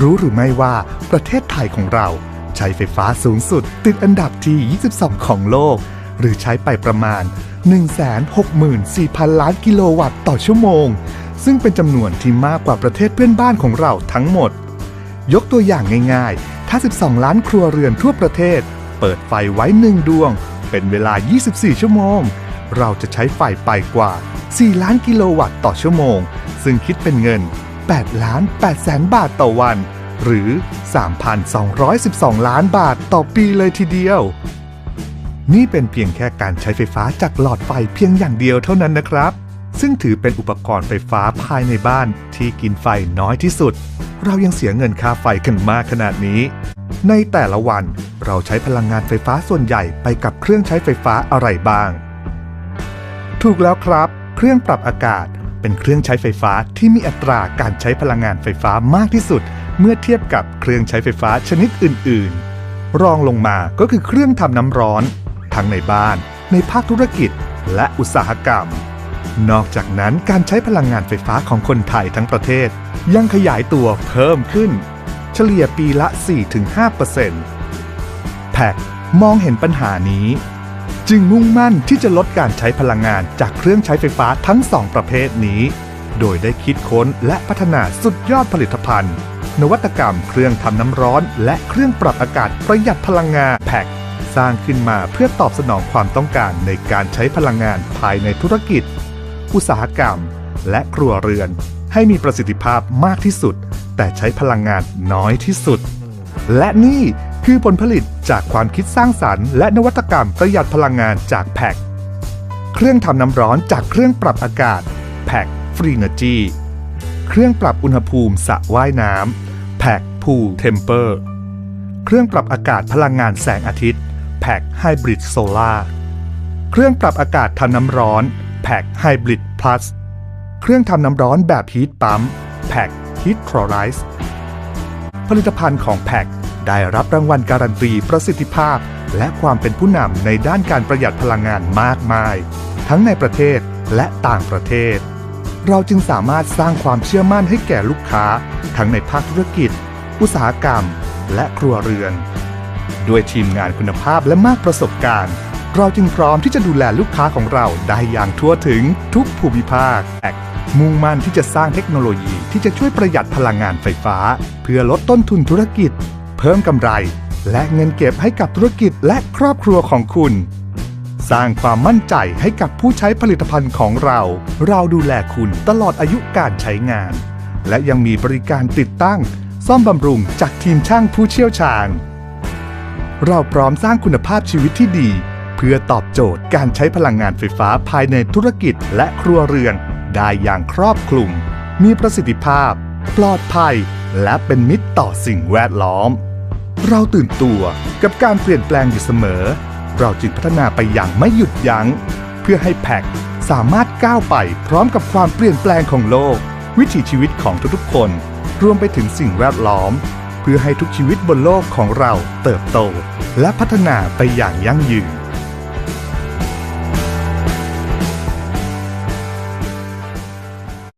รู้หรือไม่ว่าประเทศไทยของเรา ใช้ไฟฟ้าสูงสุด ติดอันดับที่ 22 ของโลก หรือใช้ไปประมาณ 164,000 ล้านกิโลวัตต์ต่อชั่วโมง ซึ่งเป็นจำนวนที่มากกว่าประเทศเพื่อนบ้านของเราทั้งหมด ยกตัวอย่างง่ายๆ ถ้า 12 ล้านครัวเรือนทั่วประเทศ เปิดไฟไว้หนึ่งดวง เป็นเวลา 24 ชั่วโมง เราจะใช้ไฟไปกว่า 4 ล้านกิโลวัตต์ต่อชั่วโมง ซึ่งคิดเป็นเงิน 8 ล้าน8แสนบาทต่อวัน หรือ 3,212 ล้านบาทต่อปีเลยทีเดียว นี่เป็นเพียงแค่การใช้ไฟฟ้าจากหลอดไฟเพียงอย่างเดียวเท่านั้นนะครับ ซึ่งถือเป็นอุปกรณ์ไฟฟ้าภายในบ้านที่กินไฟน้อยที่สุด เรายังเสียเงินค่าไฟกันมากขนาดนี้ ในแต่ละวันเราใช้พลังงานไฟฟ้าส่วนใหญ่ไปกับเครื่องใช้ไฟฟ้าอะไรบ้าง ถูกแล้วครับ เครื่องปรับอากาศ เป็นเครื่องใช้ไฟฟ้าที่มีอัตราการใช้พลังงานไฟฟ้ามากที่สุด เมื่อเทียบกับเครื่องใช้ไฟฟ้าชนิดอื่น ๆ รองลงมาก็คือเครื่องทำน้ำร้อน ทั้งในบ้าน ในภาคธุรกิจ และอุตสาหกรรม นอกจากนั้นการใช้พลังงานไฟฟ้าของคนไทยทั้งประเทศ ยังขยายตัวเพิ่มขึ้น เฉลี่ยปีละ 4-5%แพ็กมองเห็นปัญหานี้ จึงมุ่งมั่นที่จะลดการใช้พลังงานจากเครื่องใช้ไฟฟ้าทั้งสองประเภทนี้ โดยได้คิดค้นและพัฒนาสุดยอดผลิตภัณฑ์ นวัตกรรมเครื่องทำน้ำร้อน และเครื่องปรับอากาศประหยัดพลังงานแพ็กสร้างขึ้นมาเพื่อตอบสนองความต้องการในการใช้พลังงานภายในธุรกิจ อุตสาหกรรม และครัวเรือน ให้มีประสิทธิภาพมากที่สุด แต่ใช้พลังงานน้อยที่สุด และนี่ คือผลผลิตจากความคิดสร้างสรรค์และนวัตกรรมประหยัดพลังงานจากแพ็กเครื่องทำน้ำร้อนจากเครื่องปรับอากาศแพ็กฟรีนจีเครื่องปรับอุณหภูมิสระว่ายน้ำแพ็กพูลเทมเปอร์เครื่องปรับอากาศพลังงานแสงอาทิตย์แพ็กไฮบริดโซลาเครื่องปรับอากาศทำน้ำร้อนแพ็กไฮบริดพลัสเครื่องทำน้ำร้อนแบบฮีทปั๊มแพ็กฮีทคลอไรส์ผลิตภัณฑ์ของแพ็ก ได้รับรางวัลการันตีประสิทธิภาพ และความเป็นผู้นำในด้านการประหยัดพลังงานมากมาย ทั้งในประเทศและต่างประเทศ เราจึงสามารถสร้างความเชื่อมั่นให้แก่ลูกค้า ทั้งในภาคธุรกิจ อุตสาหกรรม และครัวเรือน ด้วยทีมงานคุณภาพและมากประสบการณ์เราจึงพร้อมที่จะดูแลลูกค้าของเราได้อย่างทั่วถึงทุกภูมิภาค มุ่งมั่นที่จะสร้างเทคโนโลยีที่จะช่วยประหยัดพลังงานไฟฟ้า เพื่อลดต้นทุนธุรกิจ เพิ่มกำไร และเงินเก็บให้กับธุรกิจและครอบครัวของคุณ สร้างความมั่นใจให้กับผู้ใช้ผลิตภัณฑ์ของเรา เราดูแลคุณตลอดอายุการใช้งาน และยังมีบริการติดตั้ง ซ่อมบำรุงจากทีมช่างผู้เชี่ยวชาญ เราพร้อมสร้างคุณภาพชีวิตที่ดี เพื่อตอบโจทย์การใช้พลังงานไฟฟ้าภายในธุรกิจและครัวเรือน ได้อย่างครอบคลุม มีประสิทธิภาพ ปลอดภัยและเป็นมิตรต่อสิ่งแวดล้อม เราตื่นตัวกับการเปลี่ยนแปลงอยู่เสมอ เราจึงพัฒนาไปอย่างไม่หยุดยัง้ง เพื่อให้แพ็กสามารถก้าวไปพร้อมกับความเปลี่ยนแปลงของโลก วิถีชีวิตของทุกๆคน รวมไปถึงสิ่งแวดล้อม เพื่อให้ทุกชีวิตบนโลกของเราเติบโต และพัฒนาไปอย่างยั่งยืน